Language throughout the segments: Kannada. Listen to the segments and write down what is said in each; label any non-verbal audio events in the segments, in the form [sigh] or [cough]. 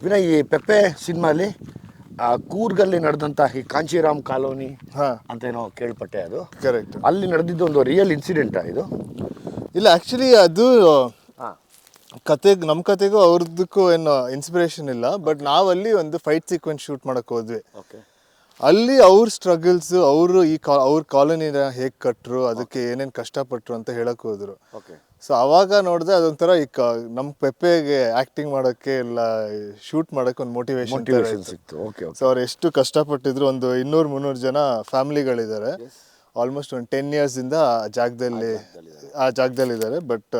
ವಿನಯ್ ಈ ಪೆಪ್ಪೆ ಸಿನಿಮಾಲಿ ಕೂರ್ಗಲ್ಲಿ ನಡೆದಂತ ಈ ಕಾಂಚಿರಾಮ್ ಕಾಲೋನಿ ಹಾ. ಅಂತ ಏನೋ ಕೇಳ್ಪಟ್ಟೆ ಅದು. ಕರೆಕ್ಟ್ ಅಲ್ಲಿ ನಡೆದಿದ್ದು ಒಂದು ರಿಯಲ್ ಇನ್ಸಿಡೆಂಟ್ ಇದು? ಇಲ್ಲ ಆ್ಯಕ್ಚುಲಿ ಅದು ಕತೆಗೆ ಕತೆಗ್ ನಮ್ಮ ಕತೆಗೂ ಅವ್ರದ್ದಕ್ಕೂ ಏನು ಇನ್ಸ್ಪಿರೇಷನ್ ಇಲ್ಲ ಬಟ್ ನಾವಲ್ಲಿ ಒಂದು ಫೈಟ್ ಸೀಕ್ವೆನ್ಸ್ ಶೂಟ್ ಮಾಡಕ್ ಹೋದ್ವಿ. ಓಕೆ ಅಲ್ಲಿ ಅವ್ರ ಸ್ಟ್ರಗಲ್ಸ್ ಅವರು ಈ ಕಾ ಅವ್ರ ಕಾಲೋನಿನ ಹೇಗ್ ಕಟ್ಟರು ಅದಕ್ಕೆ ಏನೇನು ಕಷ್ಟಪಟ್ಟರು ಅಂತ ಹೇಳಕ್ ಹೋದ್ರು. ಓಕೆ ಸೊ ಅವಾಗ ನೋಡಿದ್ರೆ ಅದೊಂಥರ ಈ ನಮ್ಮ ಪೆಪ್ಪೆಗೆ ಆಕ್ಟಿಂಗ್ ಮಾಡೋಕ್ಕೆ ಇಲ್ಲ ಶೂಟ್ ಮಾಡೋಕ್ಕೆ ಒಂದು ಮೋಟಿವೇಶನ್ ಸಿಕ್ತು. ಓಕೆ ಸೊ ಅವ್ರು ಎಷ್ಟು ಕಷ್ಟಪಟ್ಟಿದ್ರು ಒಂದು ಇನ್ನೂರು ಮುನ್ನೂರು ಜನ ಫ್ಯಾಮಿಲಿಗಳಿದ್ದಾರೆ. ಆಲ್ಮೋಸ್ಟ್ ಒಂದು ಟೆನ್ ಇಯರ್ಸಿಂದ ಆ ಜಾಗದಲ್ಲಿ ಆ ಜಾಗದಲ್ಲಿದ್ದಾರೆ. ಬಟ್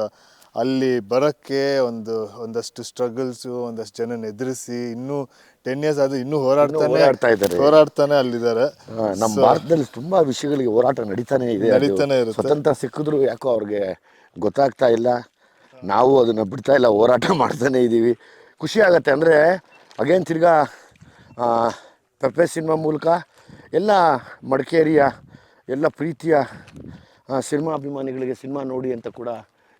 ಅಲ್ಲಿ ಬರೋಕ್ಕೆ ಒಂದು ಒಂದಷ್ಟು ಸ್ಟ್ರಗಲ್ಸು ಒಂದಷ್ಟು ಜನ ಎದುರಿಸಿ ಇನ್ನೂ ಟೆನ್ ಇಯರ್ಸ್ ಆದರೂ ಇನ್ನೂ ಹೋರಾಡ್ತಾನೆ ಹೋರಾಡ್ತಾ ಇದ್ದಾರೆ. ಹೋರಾಡ್ತಾನೆ ಅಲ್ಲಿದ್ದಾರೆ ನಮ್ಮ ಭಾರತದಲ್ಲಿ ತುಂಬಾ ವಿಷಯಗಳಿಗೆ ಹೋರಾಟ ನಡೀತಾನೆ ಇದೆ ನಡೀತಾನೆ ಇರುತ್ತೆ. ಸ್ವತಂತ್ರ ಸಿಕ್ಕಿದ್ರು ಯಾಕೋ ಅವ್ರಿಗೆ ಗೊತ್ತಾಗ್ತಾ ಇಲ್ಲ ನಾವು ಅದನ್ನ ಬಿಡ್ತಾ ಇಲ್ಲ ಹೋರಾಟ [laughs] ಮಾಡ್ತಾನೆ ಇದ್ದೀವಿ ಖುಷಿ ಆಗತ್ತೆ ಅಂದರೆ ಅಗೇನ್ ತಿರ್ಗಾ ಪೆಪ್ಪೆ ಸಿನಿಮಾ ಮೂಲಕ ಎಲ್ಲ ಮಡಿಕೇರಿಯ ಎಲ್ಲ ಪ್ರೀತಿಯ ಸಿನಿಮಾ ಅಭಿಮಾನಿಗಳಿಗೆ ಸಿನಿಮಾ ನೋಡಿ ಅಂತ ಕೂಡ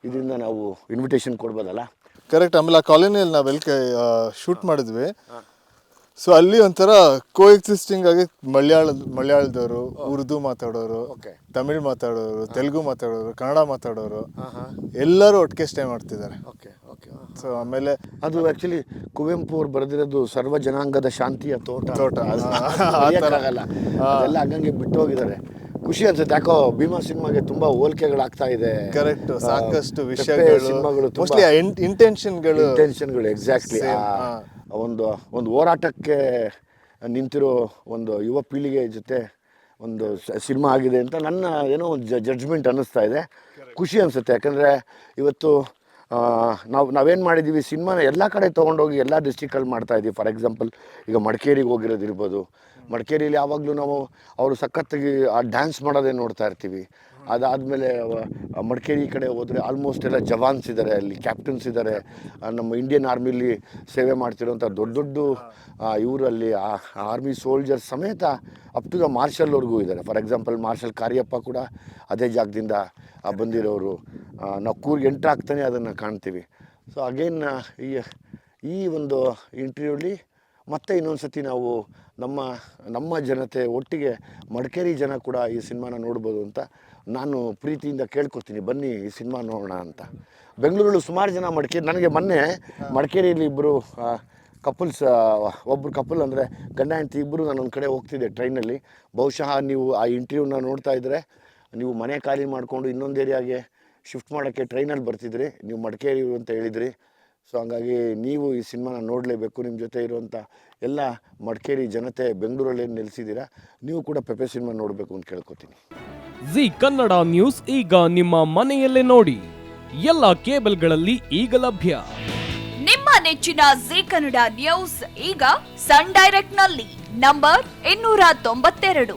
ಇದರಿಂದ ನಾವು ಇನ್ವಿಟೇಷನ್ ಕೊಡ್ಬೋದಲ್ಲ? ಕರೆಕ್ಟ್ ಆಮೇಲೆ ಆ ಕಾಲೋನಿಯಲ್ಲಿ ನಾವು ಎಲ್ಲಿ ಶೂಟ್ ಮಾಡಿದ್ವಿ. ಸೊ ಅಲ್ಲಿ ಒಂಥರ ಕೋ ಎಕ್ಸಿಸ್ಟಿಂಗ್ ಆಗಿ ಮಲಯಾಳ ಮಲಯಾಳದವರು ಉರ್ದು ಮಾತಾಡೋರು. ತಮಿಳ್ ಮಾತಾಡೋರು ತೆಲುಗು ಮಾತಾಡೋರು ಕನ್ನಡ ಮಾತಾಡೋರು ಎಲ್ಲರೂ ಒಟ್ಟಿಗೆ ಸ್ಟೇ ಮಾಡ್ತಿದ್ದಾರೆ. ಓಕೆ ಓಕೆ ಸೊ ಆಮೇಲೆ ಅದು ಆಕ್ಚುಲಿ ಕುವೆಂಪು ಅವ್ರು ಬರೆದಿರೋದು ಸರ್ವ ಜನಾಂಗದ ಶಾಂತಿಯ ತೋಟ. ತೋಟ. ಅದು ಆ, ಮರೆಯಕ್ಕಾಗಲ್ಲ. ಅದೆಲ್ಲ ಹಂಗಂಗೆ ಬಿಟ್ಟು ಹೋಗಿದ್ದಾರೆ ಖುಷಿ ಅನ್ಸುತ್ತೆ. ಯಾಕೋ ಭೀಮಾ ಸಿನಿಮಾಗೆ ತುಂಬಾ ಹೋಲಿಕೆಗಳಾಗ್ತಾ ಇದೆ. ಕರೆಕ್ಟ್ ಸಾಕಷ್ಟು ವಿಷಯಗಳು ಸಿನಿಮಾಗಳು ಮೋಸ್ಟ್ಲಿ ಇಂಟೆನ್ಷನ್ಗಳು ಇಂಟೆನ್ಷನ್ಗಳು ಎಕ್ಸಾಕ್ಟ್ಲಿ ಒಂದು ಒಂದು ಹೋರಾಟಕ್ಕೆ ನಿಂತಿರೋ ಒಂದು ಯುವ ಪೀಳಿಗೆ ಜೊತೆ ಒಂದು ಸಿನಿಮಾ ಆಗಿದೆ ಅಂತ ನನ್ನ ಏನೋ ಒಂದು ಜಡ್ಜ್ಮೆಂಟ್ ಅನ್ನಿಸ್ತಾ ಇದೆ. ಖುಷಿ ಅನಿಸುತ್ತೆ. ಯಾಕಂದರೆ ಇವತ್ತು ನಾವು, ನಾವೇನು ಮಾಡಿದ್ದೀವಿ ಸಿನಿಮಾನ ಎಲ್ಲ ಕಡೆ ತೊಗೊಂಡೋಗಿ ಎಲ್ಲ ಡಿಸ್ಟಿಕಲ್ಲಿ ಮಾಡ್ತಾ ಇದ್ದೀವಿ ಫಾರ್ ಎಕ್ಸಾಂಪಲ್ ಈಗ ಮಡಿಕೇರಿಗೆ ಹೋಗಿರೋದಿರ್ಬೋದು. ಮಡಿಕೇರಿಯಲ್ಲಿ ಯಾವಾಗಲೂ ನಾವು ಅವರು ಸಖತ್ತಾಗಿ ಆ ಡ್ಯಾನ್ಸ್ ಮಾಡೋದೇ ನೋಡ್ತಾ ಇರ್ತೀವಿ. ಅದಾದಮೇಲೆ ಮಡಿಕೇರಿ ಕಡೆ ಹೋದರೆ ಆಲ್ಮೋಸ್ಟ್ ಎಲ್ಲ ಜವಾನ್ಸ್ ಇದ್ದಾರೆ ಅಲ್ಲಿ ಕ್ಯಾಪ್ಟನ್ಸ್ ಇದ್ದಾರೆ ನಮ್ಮ ಇಂಡಿಯನ್ ಆರ್ಮಿಲಿ ಸೇವೆ ಮಾಡ್ತಿರೋಂಥ ದೊಡ್ಡ ದೊಡ್ಡ ಇವರಲ್ಲಿ, ಆ ಆರ್ಮಿ ಸೋಲ್ಜರ್ಸ್ ಸಮೇತ ಅಪ್ ಟು ದ ಮಾರ್ಷಲ್ವರೆಗೂ ಇದ್ದಾರೆ ಫಾರ್ ಎಕ್ಸಾಂಪಲ್ ಮಾರ್ಷಲ್ ಕಾರ್ಯಪ್ಪ ಕೂಡ ಅದೇ ಜಾಗದಿಂದ ಬಂದಿರೋರು ಆ, ನಾವು ಕೂರ್ಗೆ ಎಂಟ್ರ್ ಆಗ್ತಾನೆ ಅದನ್ನು ಕಾಣ್ತೀವಿ. ಸೊ ಅಗೇನ್ ಈ ಈ ಒಂದು ಇಂಟರ್ವ್ಯೂಲಿ ಮತ್ತೆ ಇನ್ನೊಂದು ಸತಿ ನಾವು ನಮ್ಮ ನಮ್ಮ ಜನತೆ ಒಟ್ಟಿಗೆ ಮಡಿಕೇರಿ ಜನ ಕೂಡ ಈ ಸಿನಿಮಾನ ನೋಡ್ಬೋದು ಅಂತ ನಾನು ಪ್ರೀತಿಯಿಂದ ಕೇಳ್ಕೊತೀನಿ ಬನ್ನಿ ಈ ಸಿನಿಮಾ ನೋಡೋಣ ಅಂತ. ಬೆಂಗಳೂರಲ್ಲಿ ಸುಮಾರು ಜನ ಮಡಿಕೇರಿ ನನಗೆ ಮೊನ್ನೆ ಮಡಿಕೇರಿಯಲ್ಲಿ ಇಬ್ಬರು ಕಪಲ್ಸ್ ಒಬ್ಬರು ಕಪಲ್ ಅಂದರೆ ಗಂಡ ಹೆಂಡತಿ ಇಬ್ಬರು ನಾನು ಒಂದು ಕಡೆ ಹೋಗ್ತಿದ್ದೆ ಟ್ರೈನಲ್ಲಿ ಬಹುಶಃ ನೀವು ಆ ಇಂಟರ್ವ್ಯೂನ ನೋಡ್ತಾ ಇದ್ದರೆ ನೀವು ಮನೆ ಖಾಲಿ ಮಾಡಿಕೊಂಡು ಇನ್ನೊಂದು ಏರಿಯಾಗೆ ಶಿಫ್ಟ್ ಮಾಡೋಕ್ಕೆ ಟ್ರೈನಲ್ಲಿ ಬರ್ತಿದ್ರಿ ನೀವು ಮಡಿಕೇರಿ ಅಂತ ಹೇಳಿದ್ರಿ. ಸೊ ಹಂಗಾಗಿ ನೀವು ಈ ಸಿನಿಮಾನ ನೋಡಲೇಬೇಕು ನಿಮ್ಮ ಜೊತೆ ಇರುವಂಥ ಎಲ್ಲ ಮಡಿಕೇರಿ ಜನತೆ ಬೆಂಗಳೂರಲ್ಲಿ ಏನು ನೆಲೆಸಿದ್ದೀರಾ ನೀವು ಕೂಡ ಪೆಪೆ ಸಿನಿಮಾ ನೋಡಬೇಕು ಅಂತ ಕೇಳ್ಕೊತೀನಿ. ಜಿ ಕನ್ನಡ ನ್ಯೂಸ್ ಈಗ ನಿಮ್ಮ ಮನೆಯಲ್ಲೇ ನೋಡಿ ಎಲ್ಲ ಕೇಬಲ್ಗಳಲ್ಲಿ ಈಗ ಲಭ್ಯ. ನಿಮ್ಮ ನೆಚ್ಚಿನ ಜಿ ಕನ್ನಡ ನ್ಯೂಸ್ ಈಗ ಸನ್ ಡೈರೆಕ್ಟ್ನಲ್ಲಿ ನಂಬರ್ ಇನ್ನೂರ ತೊಂಬತ್ತೆರಡು.